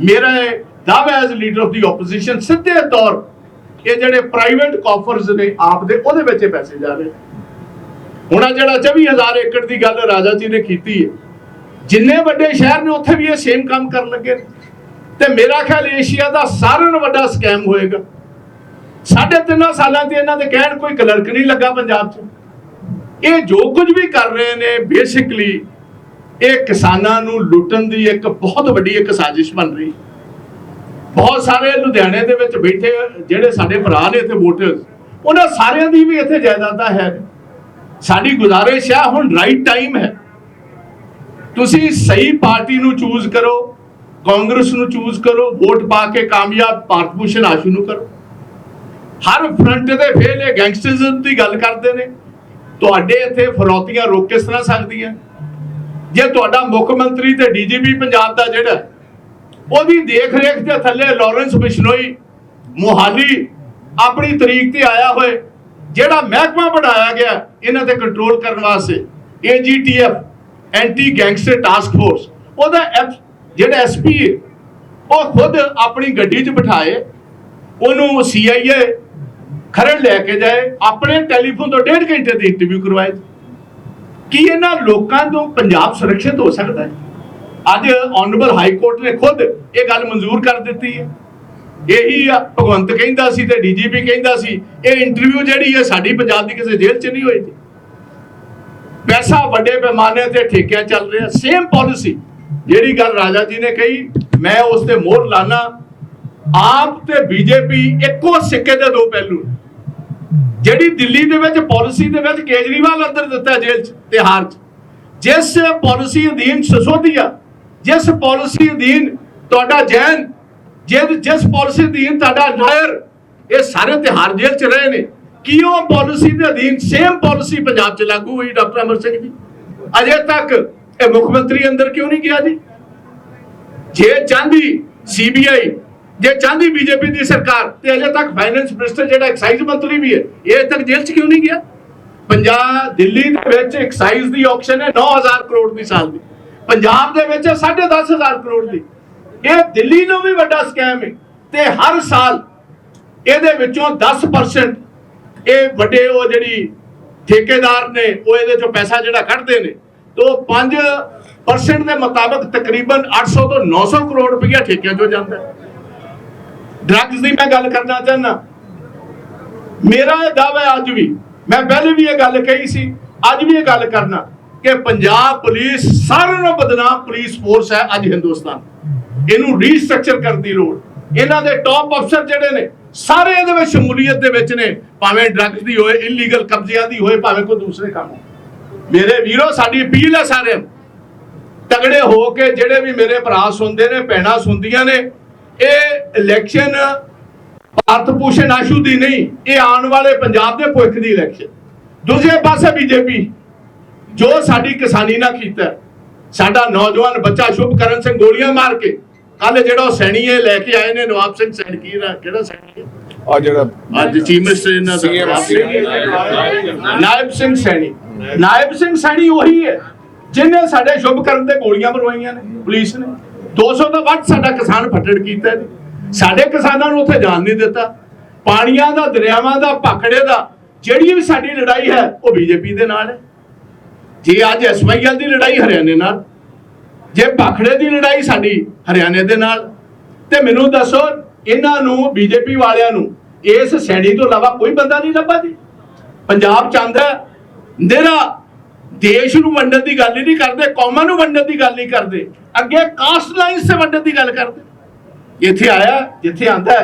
ਮੇਰਾ ਇਹ ਦਾਅਵਾ as leader of the opposition ਸਿੱਧੇ ਤੌਰ ਇਹ ਜਿਹੜੇ ਪ੍ਰਾਈਵੇਟ ਕਾਫਰਸ ਨੇ ਆਪ ਦੇ, ਉਹਦੇ ਵਿੱਚ ਪੈਸੇ ਜਾ ਰਹੇ ਹੁਣ ਆਹ ਜਿਹੜਾ 24000 ਏਕੜ ਦੀ ਗੱਲ ਰਾਜਾ ਜੀ ਨੇ ਕੀਤੀ ਹੈ, ਜਿੰਨੇ ਵੱਡੇ ਸ਼ਹਿਰ ਨੇ ਉੱਥੇ ਵੀ ਇਹ ਸੇਮ ਕੰਮ ਕਰਨ ਲੱਗੇ ਨੇ। ਤੇ ਮੇਰਾ ਖਿਆਲ ਏਸ਼ੀਆ ਦਾ ਸਾਰਿਆਂ ਨਾਲੋਂ ਵੱਡਾ ਸਕੈਮ ਹੋਏਗਾ। ਸਾਢੇ ਤਿੰਨਾਂ ਸਾਲਾਂ ਤੇ ਇਹਨਾਂ ਦੇ ਕਹਿਣ ਕੋਈ ਕਲਰਕ ਨਹੀਂ ਲੱਗਾ ਪੰਜਾਬ 'ਚ। ਇਹ ਜੋ ਕੁਝ ਵੀ ਕਰ ਰਹੇ ਨੇ ਬੇਸਿਕਲੀ ਇਹ ਕਿਸਾਨਾਂ ਨੂੰ ਲੁੱਟਣ ਦੀ ਇੱਕ ਬਹੁਤ ਵੱਡੀ ਇੱਕ ਸਾਜ਼ਿਸ਼ ਬਣ ਰਹੀ। ਬਹੁਤ ਸਾਰੇ ਲੁਧਿਆਣੇ ਦੇ ਵਿੱਚ ਬੈਠੇ ਜਿਹੜੇ ਸਾਡੇ ਭਰਾ ਨੇ ਇੱਥੇ ਵੋਟਰਸ, ਉਹਨਾਂ ਸਾਰਿਆਂ ਦੀ ਵੀ ਇੱਥੇ ਜਾਇਦਾਦਾਂ ਹੈ। ਸਾਡੀ ਗੁਜ਼ਾਰਿਸ਼ ਹੈ ਹੁਣ ਰਾਈਟ ਟਾਈਮ ਹੈ। ਤੁਸੀਂ ਸਹੀ ਪਾਰਟੀ ਨੂੰ ਚੂਜ਼ ਕਰੋ, ਕਾਂਗਰਸ ਨੂੰ ਚੂਜ਼ ਕਰੋ, ਵੋਟ ਪਾ ਕੇ ਕਾਮਯਾਬ ਭਾਰਤ ਭੂਸ਼ਣ ਆਸ਼ੂ ਨੂੰ ਕਰੋ। ਹਰ ਫਰੰਟ ਤੇ ਫੇਲ ਇਹ ਗੈਂਗਸਟਰਿਜ਼ਮ ਦੀ ਗੱਲ ਕਰਦੇ ਨੇ। ਤੁਹਾਡੇ ਇੱਥੇ ਫਰੌਤੀਆਂ ਰੋਕ ਕਿਸ ਤਰ੍ਹਾਂ ਸਕਦੀਆਂ? ਜੇ ਤੁਹਾਡਾ ਮੁੱਖ ਮੰਤਰੀ ਤੇ ਡੀਜੀਪੀ ਪੰਜਾਬ ਦਾ ਜਿਹੜਾ, ਉਹਦੀ ਦੇਖ ਰੇਖ ਦੇ ਥੱਲੇ ਲਾਰੈਂਸ ਬਿਸ਼ਨੋਈ ਮੋਹਾਲੀ ਆਪਣੀ ਤਰੀਕ ਤੇ ਆਇਆ ਹੋਏ, ਜਿਹੜਾ ਮਹਿਕਮਾ ਬਣਾਇਆ ਗਿਆ, ਇਹਨਾਂ ਤੇ ਕੰਟਰੋਲ ਕਰਨ ਵਾਸਤੇ AGTF anti gangster task force ਉਹਦਾ ਐਪ- ਜਿਹੜਾ ਐਸਪੀ ਉਹ ਖੁਦ ਆਪਣੀ ਗੱਡੀ 'ਚ ਬਿਠਾਏ, ਉਹਨੂੰ ਸੀਆਈਏ ਖਰੜ ਲੈ ਕੇ ਜਾਏ, ਆਪਣੇ ਟੈਲੀਫੋਨ ਤੋਂ ਡੇਢ ਘੰਟੇ ਦੀ ਇੰਟਰਵਿਊ ਕਰਵਾਏ। ਕੀ ਇਹਨਾਂ ਲੋਕਾਂ ਤੋਂ ਪੰਜਾਬ ਸੁਰੱਖਿਅਤ ਹੋ ਸਕਦਾ ਹੈ? ਅੱਜ ਆਨਰੇਬਲ ਹਾਈ ਕੋਰਟ ਨੇ ਖੁਦ ਇਹ ਗੱਲ ਮਨਜ਼ੂਰ ਕਰ ਦਿੱਤੀ ਹੈ। ਇਹੀ ਭਗਵੰਤ ਕਹਿੰਦਾ ਸੀ ਤੇ ਡੀਜੀਪੀ ਕਹਿੰਦਾ ਸੀ, ਇਹ ਇੰਟਰਵਿਊ ਜਿਹੜੀ ਹੈ ਸਾਡੀ ਪੰਜਾਬ ਦੀ ਕਿਸੇ ਜੇਲ੍ਹ 'ਚ ਨਹੀਂ ਹੋਈ ਸੀ ਪੈਸਾ ਵੱਡੇ ਪੈਮਾਨੇ ਤੇ ਠੇਕਿਆਂ ਚੱਲ ਰਿਹਾ ਸੇਮ ਪਾਲਿਸੀ ਜਿਹੜੀ ਗੱਲ ਰਾਜਾ ਜੀ ਨੇ ਕਹੀ, ਮੈਂ ਉਸ ਤੇ ਮੋਹਰ ਲਾਣਾ ਆਪ ਤੇ ਬੀਜੇਪੀ ਇੱਕੋ ਸਿੱਕੇ ਦੇ ਦੋ ਪਹਿਲੂ ਨੇ। ਜਿਹੜੀ ਦਿੱਲੀ ਦੇ ਵਿੱਚ ਪਾਲਿਸੀ ਦੇ ਵਿੱਚ ਕੇਜਰੀਵਾਲ ਅੰਦਰ ਦਿੱਤਾ ਜੇਲ੍ਹ 'ਚ ਤੇ 'ਚ, ਜਿਸ ਪਾਲਿਸੀ ਅਧੀਨ ਸਸੋਦੀਆ ਜਿਸ ਪਾਲਿਸੀ ਅਧੀਨ ਤੁਹਾਡਾ ਜੈਨ, ਜਿਸ ਜਿਸ ਪਾਲਿਸੀ ਅਧੀਨ ਤੁਹਾਡਾ ਨਾਇਰ, ਇਹ ਸਾਰੇ ਤਿਹਾਰ ਜੇਲ੍ਹ 'ਚ ਰਹੇ ਨੇ। ਕੀ ਉਹ ਪਾਲਿਸੀ ਦੇ ਅਧੀਨ ਸੇਮ ਪਾਲਿਸੀ ਪੰਜਾਬ 'ਚ ਲਾਗੂ ਹੋਈ, ਡਾਕਟਰ ਅਮਰ ਸਿੰਘ ਜੀ? ਅਜੇ ਤੱਕ ਇਹ ਮੁੱਖ ਮੰਤਰੀ ਅੰਦਰ ਕਿਉਂ ਨਹੀਂ ਗਿਆ ਜੀ? ਜੇ ਚਾਹੁੰਦੀ ਸੀਬੀਆਈ ਜੇ ਚਾਹੁੰਦੀ ਬੀਜੇਪੀ ਦੀ ਸਰਕਾਰ, ਤੇ ਅਜੇ ਤੱਕ ਫਾਈਨੈਂਸ ਮਿਨਿਸਟਰ ਜਿਹੜਾ ਐਕਸਾਈਜ਼ ਮੰਤਰੀ ਵੀ ਹੈ, ਇਹ ਅਜੇ ਤੱਕ ਜੇਲ੍ਹ 'ਚ ਕਿਉਂ ਨਹੀਂ ਗਿਆ? ਪੰਜਾਬ, ਦਿੱਲੀ ਦੇ ਵਿੱਚ ਐਕਸਾਈਜ਼ ਦੀ ਆਕਸ਼ਨ ਹੈ 9000 ਕਰੋੜ ਦੀ ਸਾਲ ਦੀ। ਪੰਜਾਬ ਦੇ ਵਿੱਚ 10500 ਕਰੋੜ ਦੀ। ਇਹ ਦਿੱਲੀ ਨੂੰ ਵੀ ਵੱਡਾ ਸਕੈਮ ਹੈ ਤੇ ਹਰ ਸਾਲ ਇਹਦੇ ਵਿੱਚੋਂ 10% ਇਹ ਵੱਡੇ ਉਹ ਜਿਹੜੀ ਠੇਕੇਦਾਰ ਨੇ, ਉਹ ਇਹਦੇ ਚੋਂ ਪੈਸਾ ਜਿਹੜਾ ਕੱਢਦੇ ਨੇ, ਤੋਂ 5% ਦੇ ਮੁਤਾਬਕ ਤਕਰੀਬਨ 800 ਤੋਂ 900 ਕਰੋੜ ਰੁਪਇਆ ਠੇਕਿਆਂ ਚੋਂ ਜਾਂਦਾ ਹੈ। ਡਰੱਗਸ ਦੀ ਮੈਂ ਗੱਲ ਕਰਨਾ ਚਾਹੁੰਦਾ। ਮੇਰਾ ਇਹ ਦਾਅਵਾ ਅੱਜ ਵੀ। ਮੈਂ ਪਹਿਲੇ ਵੀ ਇਹ ਗੱਲ ਕਹੀ ਸੀ, ਅੱਜ ਵੀ ਇਹ ਗੱਲ ਕਰਨਾ ਕਿ ਪੰਜਾਬ ਪੁਲਿਸ, ਸਾਰਿਆਂ ਨਾਲੋਂ ਬਦਨਾਮ ਪੁਲਿਸ ਫੋਰਸ ਹੈ ਅੱਜ ਹਿੰਦੁਸਤਾਨ। ਇਹਨੂੰ ਰੀਸਟਰਕਚਰ ਕਰਨ ਦੀ ਲੋੜ। ਇਹਨਾਂ ਦੇ ਟੌਪ ਅਫਸਰ ਜਿਹੜੇ ਨੇ, ਸਾਰੇ ਇਹਦੇ ਵਿੱਚ ਸ਼ਮੂਲੀਅਤ ਦੇ ਵਿੱਚ ਨੇ। ਭਾਵੇਂ ਡਰੱਗਸ ਦੀ ਹੋਏ ਇਲੀਗਲ ਕਬਜ਼ਿਆਂ ਦੀ ਹੋਏ, ਭਾਵੇਂ ਕੋਈ ਦੂਸਰੇ ਕੰਮ ਮੇਰੇ ਵੀਰੋ, ਸਾਡੀ ਅਪੀਲ ਹੈ ਸਾਰਿਆਂ ਨੂੰ, ਤਗੜੇ ਹੋ ਕੇ ਜਿਹੜੇ ਵੀ ਮੇਰੇ ਭਰਾ ਸੁਣਦੇ ਨੇ, ਭੈਣਾਂ ਸੁਣਦੀਆਂ ਨੇ ਇਹ ਇਲੈਕਸ਼ਨ ਭਾਰਤ ਭੂਸ਼ਣ ਆਸ਼ੂ ਦੀ ਨਹੀਂ ਇਹ ਆਉਣ ਵਾਲੇ ਪੰਜਾਬ ਦੇ ਭਵਿੱਖ ਦੀ ਇਲੈਕਸ਼ਨ ਦੂਜੇ ਪਾਸੇ ਬੀਜੇਪੀ ਜੋ ਸਾਡੀ ਕਿਸਾਨੀ ਨਾਲ ਕੀਤਾ ਸਾਡਾ ਨੌਜਵਾਨ ਬੱਚਾ ਸ਼ੁਭਕਰਨ ਸਿੰਘ ਗੋਲੀਆਂ ਮਾਰ ਕੇ ਕੱਲ ਜਿਹੜਾ ਉਹ ਸੈਣੀ ਲੈ ਕੇ ਆਏ ਨੇ ਨਵਾਬ ਸਿੰਘ ਸੈਣੀ ਕੀ ਕਿਹੜਾ ਸੈਣੀ ਆ ਜਿਹੜਾ ਅੱਜ ਚੀਫ ਮਿਨਿਸਟਰ ਇਹਨਾਂ ਦਾ। ਨਾਇਬ ਸਿੰਘ ਸੈਣੀ। ਨਾਇਬ ਸਿੰਘ ਸੈਣੀ। ਉਹੀ ਹੈ ਜਿਨੇ ਸਾਡੇ ਸ਼ੁਭਕਰਨ ਤੇ ਗੋਲੀਆਂ ਮਰਵਾਈਆਂ ਨੇ ਪੁਲਿਸ ਨੇ। 200 ਤੋਂ ਵੱਧ ਸਾਡਾ ਕਿਸਾਨ ਫੱਟੜ ਕੀਤਾ ਜੀ। ਸਾਡੇ ਕਿਸਾਨਾਂ ਨੂੰ ਉੱਥੇ ਜਾਣ ਨਹੀਂ ਦਿੱਤਾ। ਪਾਣੀਆਂ ਦਾ, ਦਰਿਆਵਾਂ ਦਾ, ਭਾਖੜੇ ਦਾ, ਜਿਹੜੀ ਵੀ ਸਾਡੀ ਲੜਾਈ ਹੈ, ਉਹ ਬੀਜੇਪੀ ਦੇ ਨਾਲ ਹੈ। ਜੇ ਅੱਜ ਐਸਵਾਈਐਲ ਦੀ ਲੜਾਈ ਹਰਿਆਣੇ ਨਾਲ, ਜੇ ਭਾਖੜੇ ਦੀ ਲੜਾਈ ਸਾਡੀ ਹਰਿਆਣੇ ਦੇ ਨਾਲ, ਤੇ ਮੈਨੂੰ ਦੱਸੋ, ਇਹਨਾਂ ਨੂੰ, ਬੀਜੇਪੀ ਵਾਲਿਆਂ ਨੂੰ, ਇਸ ਸੈਣੀ ਤੋਂ ਇਲਾਵਾ ਕੋਈ ਬੰਦਾ ਨਹੀਂ ਲੱਭਾ ਜੀ। ਪੰਜਾਬ ਚਾਹੁੰਦਾ ਨੇਰਾ ਦੇਸ਼ ਨੂੰ ਵੰਡਣ ਦੀ ਗੱਲ ਹੀ ਨਹੀਂ ਕਰਦੇ, ਕੌਮਾਂ ਨੂੰ ਵੰਡਣ ਦੀ ਗੱਲ ਨਹੀਂ ਕਰਦੇ। ਅੱਗੇ ਕਾਸਟ ਲਾਈਨਸ ਤੇ ਵੰਡਣ ਦੀ ਗੱਲ ਕਰਦੇ। ਇੱਥੇ ਆਇਆ, ਜਿੱਥੇ ਆਂਦਾ,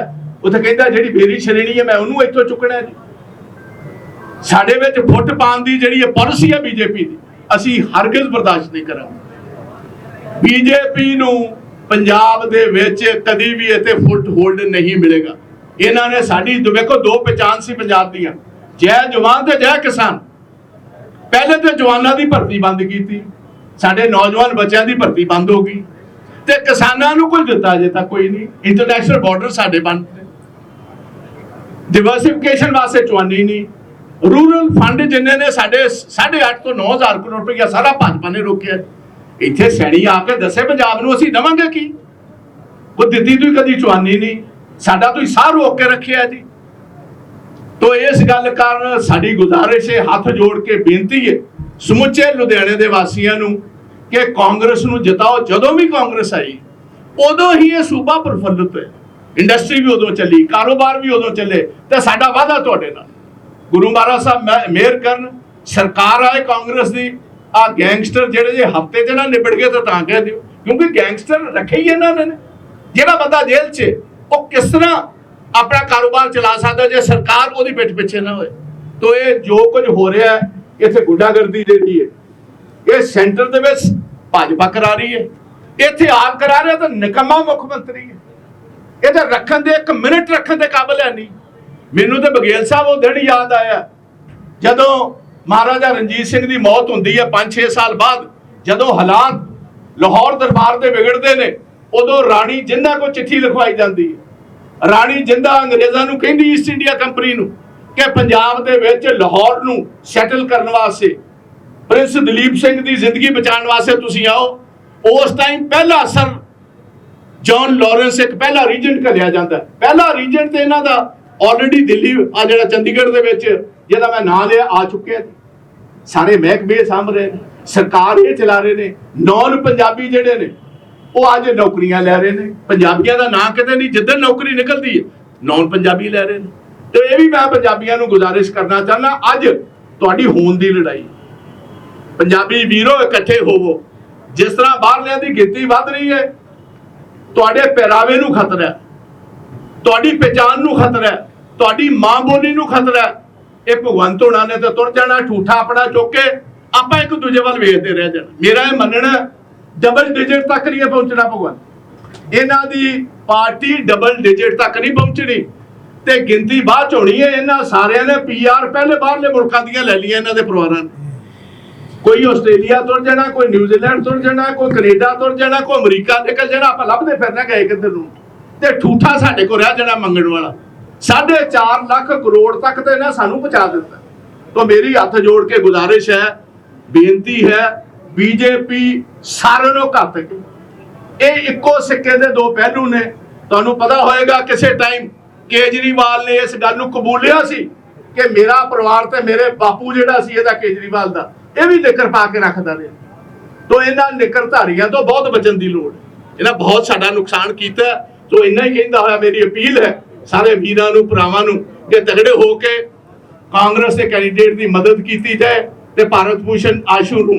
ਉੱਥੇ ਕਹਿੰਦਾ, ਜਿਹੜੀ ਮੇਰੀ ਸ਼੍ਰੇਣੀ ਹੈ, ਮੈਂ ਉਹਨੂੰ ਇੱਥੋਂ ਚੁੱਕਣਾ ਜੀ। ਸਾਡੇ ਵਿੱਚ ਫੁੱਟ ਪਾਉਣ ਦੀ ਜਿਹੜੀ ਇਹ ਪਾਲਿਸੀ ਹੈ ਬੀਜੇਪੀ ਦੀ, ਅਸੀਂ ਹਰਗਿਜ਼ ਬਰਦਾਸ਼ਤ ਨਹੀਂ ਕਰਾਂਗੇ। ਬੀਜੇਪੀ ਨੂੰ ਪੰਜਾਬ ਦੇ ਵਿੱਚ ਕਦੀ ਵੀ ਇੱਥੇ ਫੁੱਟ ਹੋਲਡ ਨਹੀਂ ਮਿਲੇਗਾ। ਇਹਨਾਂ ਨੇ ਸਾਡੀ ਵੇਖੋ ਦੋ ਪਛਾਣ ਸੀ ਪੰਜਾਬ ਦੀਆਂ। ਜੈ ਜਵਾਨ ਤੇ ਜੈ ਕਿਸਾਨ। ਪਹਿਲੇ ਤੇ ਜਵਾਨਾਂ ਦੀ ਭਰਤੀ ਬੰਦ ਕੀਤੀ। ਸਾਡੇ ਨੌਜਵਾਨ ਬੱਚਿਆਂ ਦੀ ਭਰਤੀ ਬੰਦ ਹੋ ਗਈ। ਤੇ ਕਿਸਾਨਾਂ ਨੂੰ ਕੁਝ ਦਿੱਤਾ ਜੇ ਤਾਂ ਕੋਈ ਨਹੀਂ। ਇੰਟਰਨੈਸ਼ਨਲ ਬਾਰਡਰ ਸਾਡੇ ਬੰਦ ਨੇ। ਡਿਵਰਸਿਫਿਕੇਸ਼ਨ ਵਾਸਤੇ ਚਵਾਨੀ ਨਹੀਂ। ਰੂਰਲ ਫੰਡ ਜਿੰਨੇ ਨੇ ਸਾਡੇ 8.5 ਤੋਂ 9000 ਕਰੋੜ ਰੁਪਇਆ ਸਾਰਾ ਭਾਜਪਾ ਨੇ ਰੋਕਿਆ। ਇੱਥੇ ਸੈਣੀ ਆ ਕੇ ਦੱਸੇ ਪੰਜਾਬ ਨੂੰ ਅਸੀਂ ਦਵਾਂਗੇ ਕੀ? ਉਹ ਦਿੱਤੀ ਤੁਸੀਂ ਕਦੀ ਚੁਆਨੀ ਨਹੀਂ। ਸਾਡਾ ਤੁਸੀਂ ਸਾਹ ਰੋਕ ਕੇ ਰੱਖਿਆ ਜੀ। ਤੋ ਇਸ ਗੱਲ ਕਾਰਨ ਸਾਡੀ ਗੁਜ਼ਾਰਿਸ਼ ਹੈ, ਹੱਥ ਜੋੜ ਕੇ ਬੇਨਤੀ ਹੈ, ਸਮੁੱਚੇ ਲੁਧਿਆਣੇ ਦੇ ਵਾਸੀਆਂ ਨੂੰ ਕਿ ਕਾਂਗਰਸ ਨੂੰ ਜਿਤਾਓ, ਜਦੋਂ ਵੀ ਕਾਂਗਰਸ ਆਈ, ਉਦੋਂ ਹੀ ਇਹ ਸੂਬਾ ਪ੍ਰਫੁੱਲਤ ਹੋਇਆ ਇੰਡਸਟਰੀ ਵੀ ਉਦੋਂ ਚੱਲੀ, ਕਾਰੋਬਾਰ ਵੀ ਉਦੋਂ ਚੱਲੇ, ਤੇ ਸਾਡਾ ਵਾਅਦਾ ਤੁਹਾਡੇ ਨਾਲ। ਗੁਰੂ ਮਹਾਰਾਜ ਸਾਹਿਬ ਮਿਹ- ਮਿਹਰ ਕਰਨ, ਸਰਕਾਰ ਆਏ ਕਾਂਗਰਸ ਦੀ ਆ ਗੈਂਗਸਟਰ ਜਿਹੜੇ ਜੇ ਹਫ਼ਤੇ ਚ ਨਾ ਨਿਬੜ ਗਏ ਤਾਂ ਤਾਂ ਕਹਿ ਦਿਓ, ਕਿਉਂਕਿ ਗੈਂਗਸਟਰ ਰੱਖੇ ਹੀ ਇਹਨਾਂ ਨੇ ਜਿਹੜਾ ਬੰਦਾ ਜੇਲ੍ਹ 'ਚ ਉਹ ਕਿਸ ਤਰ੍ਹਾਂ ਆਪਣਾ ਕਾਰੋਬਾਰ ਚਲਾ ਸਕਦਾ ਜੇ ਸਰਕਾਰ ਉਹਦੀ ਪਿੱਠ ਪਿੱਛੇ ਨਾ ਹੋਏ। ਤੋ ਇਹ ਜੋ ਕੁਝ ਹੋ ਰਿਹਾ ਹੈ, ਇੱਥੇ ਗੁੰਡਾਗਰਦੀ ਜਿਹੜੀ ਹੈ, ਇਹ ਸੈਂਟਰ ਦੇ ਵਿੱਚ ਭਾਜਪਾ ਕਰਾ ਰਹੀ ਹੈ। ਇੱਥੇ ਆਪ ਕਰਾ ਰਿਹਾ ਤਾਂ ਨਿਕੰਮਾ ਮੁੱਖ ਮੰਤਰੀ ਹੈ। ਇਹ ਤਾਂ ਰੱਖਣ ਦੇ ਇੱਕ ਮਿੰਟ ਰੱਖਣ ਦੇ ਕਾਬਿਲ ਹੈ ਨਹੀਂ। ਮੈਨੂੰ ਤਾਂ ਬਗੇਲ ਸਾਹਿਬ ਉਹ ਦਿਨ ਯਾਦ ਆਇਆ, ਜਦੋਂ ਮਹਾਰਾਜਾ ਰਣਜੀਤ ਸਿੰਘ ਦੀ ਮੌਤ ਹੁੰਦੀ ਹੈ 5-6 ਸਾਲ ਬਾਅਦ, ਜਦੋਂ ਹਾਲਾਤ ਲਾਹੌਰ ਦਰਬਾਰ ਦੇ ਵਿਗੜਦੇ ਨੇ, ਉਦੋਂ ਰਾਣੀ ਜਿੰਨਾ ਕੋ ਚਿੱਠੀ ਲਿਖਵਾਈ ਜਾਂਦੀ ਹੈ। ਰਾਣੀ ਜਿੰਦਾ ਅੰਗਰੇਜ਼ਾਂ ਨੂੰ ਕਹਿੰਦੀ ਈਸਟ ਇੰਡੀਆ ਕੰਪਨੀ ਨੂੰ ਕਿ ਪੰਜਾਬ ਦੇ ਵਿੱਚ ਲਾਹੌਰ ਨੂੰ ਸੈਟਲ ਕਰਨ ਵਾਸਤੇ ਪ੍ਰਿੰਸ ਦਲੀਪ ਸਿੰਘ ਦੀ ਜ਼ਿੰਦਗੀ ਬਚਾਉਣ ਵਾਸਤੇ ਤੁਸੀਂ ਆਓ। ਉਸ ਟਾਈਮ ਪਹਿਲਾ ਸਰ ਜੌਨ ਲਾਰੈਂਸ ਇੱਕ ਪਹਿਲਾ ਰੀਜੈਂਟ ਘਲਿਆ ਜਾਂਦਾ ਪਹਿਲਾ ਰੀਜੈਂਟ ਤੇ ਇਹਨਾਂ ਦਾ ਆਲਰੇਡੀ ਦਿੱਲੀ ਆ ਜਿਹੜਾ ਚੰਡੀਗੜ੍ਹ ਦੇ ਵਿੱਚ ਜਿਹਦਾ ਮੈਂ ਨਾਂ ਲਿਆ, ਆ ਚੁੱਕਿਆ ਸਾਰੇ ਮਹਿਕਮੇ ਸਾਂਭ ਰਹੇ ਨੇ, ਸਰਕਾਰ ਇਹ ਚਲਾ ਰਹੇ ਨੇ ਨੌਨ ਪੰਜਾਬੀ ਜਿਹੜੇ ਨੇ ਉਹ ਅੱਜ ਨੌਕਰੀਆਂ ਲੈ ਰਹੇ ਨੇ। ਪੰਜਾਬੀਆਂ ਦਾ ਨਾਂ ਕਿਤੇ ਨਹੀਂ ਜਿੱਦਣ ਨੌਕਰੀ ਨਿਕਲਦੀ ਹੈ ਨੌਨ ਪੰਜਾਬੀ ਲੈ ਰਹੇ ਨੇ। ਤੇ ਇਹ ਵੀ ਮੈਂ ਪੰਜਾਬੀਆਂ ਨੂੰ ਗੁਜ਼ਾਰਿਸ਼ ਕਰਨਾ ਚਾਹੁੰਦਾ, ਅੱਜ ਤੁਹਾਡੀ ਹੋਣ ਦੀ ਲੜਾਈ। ਪੰਜਾਬੀ ਵੀਰੋ, ਇਕੱਠੇ ਹੋਵੋ। ਜਿਸ ਤਰ੍ਹਾਂ ਬਾਹਰਲਿਆਂ ਦੀ ਗਿਣਤੀ ਵੱਧ ਰਹੀ ਹੈ, ਤੁਹਾਡੇ ਪਹਿਰਾਵੇ ਨੂੰ ਖਤਰਾ ਹੈ। ਤੁਹਾਡੀ ਪਛਾਣ ਨੂੰ ਖਤਰਾ ਹੈ। ਤੁਹਾਡੀ ਮਾਂ ਬੋਲੀ ਨੂੰ ਖਤਰਾ ਹੈ। ਇਹ ਭਗਵੰਤ ਹੋਣਾ ਨੇ ਤਾਂ ਤੁਰ ਜਾਣਾ, ਠੂਠਾ ਆਪਣਾ ਚੁੱਕ ਕੇ ਆਪਾਂ ਇੱਕ ਦੂਜੇ ਵੱਲ ਵੇਖਦੇ ਰਹਿ ਜਾਣਾ। ਮੇਰਾ ਇਹ ਮੰਨਣਾ ਡਬਲ ਡਿਜਿਟ ਤੱਕ ਨਹੀਂ ਪਹੁੰਚਣਾ ਭਗਵਾਨ। ਇਹਨਾਂ ਦੀ ਪਾਰਟੀ ਡਬਲ ਡਿਜਿਟ ਤੱਕ ਨਹੀਂ ਪਹੁੰਚਣੀ। ਤੇ ਗਿਣਤੀ ਬਾਅਦ ਚ ਹੋਣੀ ਹੈ, ਇਹਨਾਂ ਸਾਰਿਆਂ ਨੇ ਪੀਆਰ ਪਹਿਲੇ ਬਾਹਰਲੇ ਮੁਲਕਾਂ ਦੀਆਂ ਲੈ ਲਈਆਂ ਇਹਨਾਂ ਦੇ ਪਰਿਵਾਰਾਂ ਨੇ। ਕੋਈ ਆਸਟ੍ਰੇਲੀਆ ਤੁਰ ਜਾਣਾ, ਕੋਈ ਨਿਊਜ਼ੀਲੈਂਡ ਤੁਰ ਜਾਣਾ, ਕੋਈ ਕੈਨੇਡਾ ਤੁਰ ਜਾਣਾ, ਕੋਈ ਅਮਰੀਕਾ ਨਿਕਲ ਜਾਣਾ, ਆਪਾਂ ਲੱਭਦੇ ਫਿਰਨਾ ਗਏ ਕਿੱਧਰ ਨੂੰ। ਤੇ ਠੂਠਾ ਸਾਡੇ ਕੋਲ ਰਹਿ ਜਾਣਾ ਮੰਗਣ ਵਾਲਾ। ਸਾਢੇ 4 ਲੱਖ ਕਰੋੜ ਤੱਕ ਤੇ ਇਹਨਾਂ ਸਾਨੂੰ ਪਹੁੰਚਾ ਦਿੱਤਾ। ਤੋਂ ਮੇਰੀ ਹੱਥ ਜੋੜ ਕੇ ਗੁਜ਼ਾਰਿਸ਼ ਹੈ, ਬੇਨਤੀ ਹੈ ਬੀਜੇਪੀ ਸਾਰਿਆਂ ਨੂੰ ਘਾਤਕ ਹੈ। ਇਹ ਇੱਕੋ ਸਿੱਕੇ ਦੇ ਦੋ ਪਹਿਲੂ ਨੇ ਤੁਹਾਨੂੰ ਪਤਾ ਹੋਏਗਾ ਕਿਸੇ ਟਾਈਮ ਕੇਜਰੀਵਾਲ ਨੇ ਇਸ ਗੱਲ ਨੂੰ ਕਬੂਲਿਆ ਸੀ ਕਿ ਮੇਰਾ ਪਰਿਵਾਰ ਤੇ ਮੇਰੇ ਬਾਪੂ ਜਿਹੜਾ ਸੀ ਇਹਦਾ ਕੇਜਰੀਵਾਲ ਦਾ, ਇਹ ਵੀ ਜ਼ਿਕਰ ਪਾ ਕੇ ਰੱਖਦਾ ਰਿਹਾ ਤੋਂ ਇਹਨਾਂ ਨਿਕਰਧਾਰੀਆਂ ਤੋਂ ਬਹੁਤ ਬਚਣ ਦੀ ਲੋੜ ਇਹਨਾਂ ਬਹੁਤ ਸਾਡਾ ਨੁਕਸਾਨ ਕੀਤਾ ਹੈ। ਇੰਨਾ ਹੀ ਕਹਿੰਦਾ ਹੋਇਆ ਮੇਰੀ ਅਪੀਲ ਹੈ ਸਾਰੇ ਵੀਰਾਂ ਨੂੰ, ਭਰਾਵਾਂ ਨੂੰ ਕਿ ਤਗੜੇ ਹੋ ਕੇ ਕਾਂਗਰਸ ਦੇ ਕੈਂਡੀਡੇਟ ਦੀ ਮਦਦ ਕੀਤੀ ਜਾਏ ਤੇ ਭਾਰਤ ਭੂਸ਼ਣ ਆਸ਼ੂ ਨੂੰ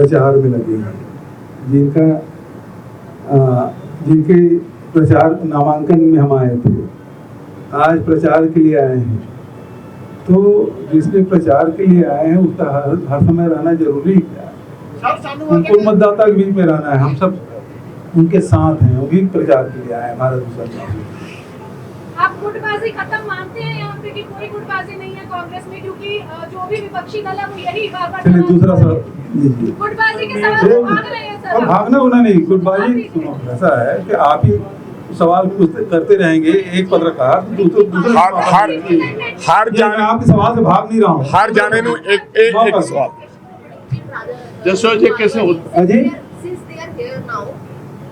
प्रचार में लगे हैं। जिनका आ, जिनके प्रचार नामांकन में हम आए थे आज प्रचार के लिए आए हैं। तो जिसके प्रचार के लिए आए हैं उसका हर, हर समय रहना ज़रूरी है। उनको मतदाता के बीच में रहना है हम सब उनके साथ हैं वो भी प्रचार के लिए आए हैं भारत आप गुटबाजी खत्म मानते हैं यहाँ पे कि कोई गुटबाजी नहीं है कांग्रेस में क्योंकि जो भी विपक्षी दल है वो यही बार बार दूसरा सवाल गुटबाजी के सवाल भाग रहे हैं सर भागना होना नहीं गुटबाजी ऐसा है कि आप ही सवाल करते रहेंगे एक पत्रकार हर हर हर जाने आप सवाल से भाग नहीं रहा हूँ हर जाने में एक एक एक सवाल जसो जी कैसे होता है since they are here now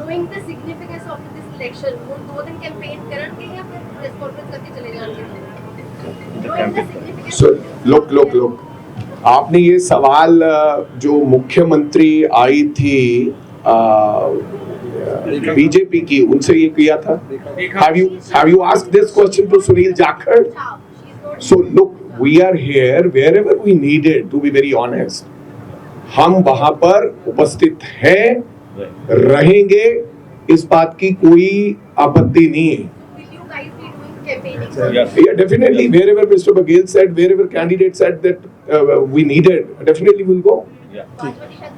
knowing the significance of this election, who do then campaign the so look look look आपने ये सवाल जो मुख्यमंत्री आई थी बीजेपी की उनसे ये किया था? Have you have you asked this question to Sunil Jakhar not So look, we are here wherever we needed, to be very honest. हम वहाँ पर उपस्थित हैं रहेंगे इस बात की कोई आपत्ति नहीं। है campaigning. Yeah, definitely. Wherever Mr. Baghel said, wherever candidate said that uh, we needed, definitely we'll go.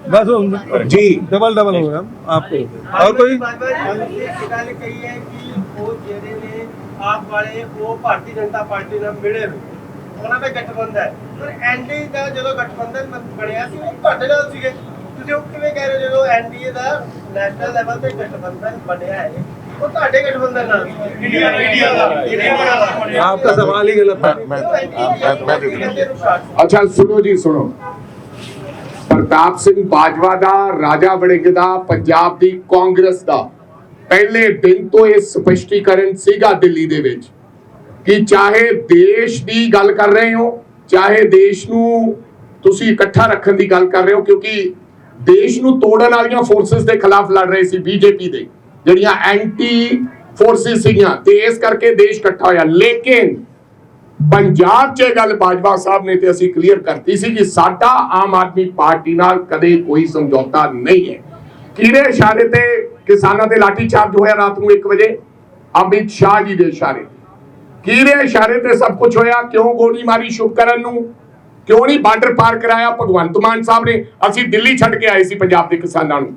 बस वो- जी डबल डबल हो गया आपको और कोई ਗੱਲ ਕਹੀ ਹੈ ਕਿ ਉਹ ਜਿਹੜੇ ਨੇ ਆਪ ਵਾਲੇ ਉਹ ਭਾਰਤੀ ਜਨਤਾ ਪਾਰਟੀ ਨਾਲ ਮਿਲੇ ਹੋਏ ਉਹਨਾਂ ਦਾ ਗਠਬੰਧਨ ਹੈ ਪਰ ਐਨਡੀ ਦਾ ਜਦੋਂ ਗਠਬੰਧਨ ਬ- ਬਣਿਆ ਸੀ ਉਹ ਤੁਹਾਡੇ ਨਾਲ ਸੀਗੇ ਤੁਸੀਂ ਉਹ ਕਿਵੇਂ ਕਹਿ ਰਹੇ ਹੋ ਜਦੋਂ ਐਨਡੀਏ ਦਾ ਨੈਸ਼ਨਲ ਲੈਵਲ ਤੇ ਗਠਬੰਧਨ ਬਣਿਆ ਹੈ ਉਹ ਤੁਹਾਡੇ ਗਠਬੰਧਨ ਨਾਲ ਸੀ ਇੰਡੀਆ ਇੰਡੀਆ ਦਾ ਇੰਡੀਆ ਦਾ आपका सवाल ही गलत था मैं मैं ਅੱਛਾ ਸੁਣੋ ਜੀ ਸੁਣੋ ਪ੍ਰਤਾਪ ਸਿੰਘ ਬਾਜਵਾ ਦਾ ਰਾਜਾ ਵੜਿੰਗ ਦਾ ਪੰਜਾਬ ਦੀ ਕਾਂਗਰਸ ਦਾ ਪਹਿਲੇ ਦਿਨ ਤੋਂ ਇਹ ਸਪਸ਼ਟੀਕਰਨ ਸੀਗਾ ਦਿੱਲੀ ਦੇ ਵਿੱਚ ਕਿ ਚਾਹੇ ਦੇਸ਼ ਦੀ ਗੱਲ ਕਰ ਰਹੇ ਹੋ ਚਾਹੇ ਦੇਸ਼ ਨੂੰ ਤੁਸੀਂ ਇਕੱਠਾ ਰੱਖਣ ਦੀ ਗੱਲ ਕਰ ਰਹੇ ਹੋ ਕਿਉਂਕਿ ਦੇਸ਼ ਨੂੰ ਤੋੜਨ ਵਾਲੀਆਂ ਫੋਰਸਸ ਦੇ ਖਿਲਾਫ ਲੜ ਰਹੇ ਸੀ ਬੀਜੇਪੀ ਦੇ ਜਿਹੜੀਆਂ ਐਂਟੀ ਫੋਰਸਿਸ ਸੀਗੀਆਂ ਤੇ ਇਸ ਕਰਕੇ ਦੇਸ਼ ਇਕੱਠਾ ਹੋਇਆ। ਲੇਕਿਨ ਪੰਜਾਬ 'ਚ ਇਹ ਗੱਲ ਬਾਜਵਾ ਸਾਹਿਬ ਨੇ ਤੇ ਅਸੀਂ ਕਲੀਅਰ ਕਰਤੀ ਸੀ ਕਿ ਸਾਡਾ ਆਮ ਆਦਮੀ ਪਾਰਟੀ ਨਾਲ ਕਦੇ ਕੋਈ ਸਮਝੌਤਾ ਨਹੀਂ ਹੈ। ਕਿਹੜੇ ਇਸ਼ਾਰੇ ਤੇ ਕਿਸਾਨਾਂ ਤੇ ਲਾਠੀ ਚਾਰਜ ਹੋਇਆ ਰਾਤ ਨੂੰ 1 ਵਜੇ। ਅਮਿਤ ਸ਼ਾਹ ਜੀ ਦੇ ਇਸ਼ਾਰੇ। ਕਿਹੜੇ ਇਸ਼ਾਰੇ ਤੇ ਸਭ ਕੁਝ ਹੋਇਆ। ਕਿਉਂ ਗੋਲੀ ਮਾਰੀ ਸ਼ੁਭਕਰਨ ਨੂੰ? ਕਿਉਂ ਨਹੀਂ ਬਾਰਡਰ ਪਾਰ ਕਰਾਇਆ? ਭਗਵੰਤ ਮਾਨ ਸਾਹਿਬ ਨੇ। ਅਸੀਂ ਦਿੱਲੀ ਛੱਡ ਕੇ ਆਏ ਸੀ ਪੰਜਾਬ ਦੇ ਕਿਸਾਨਾਂ ਨੂੰ।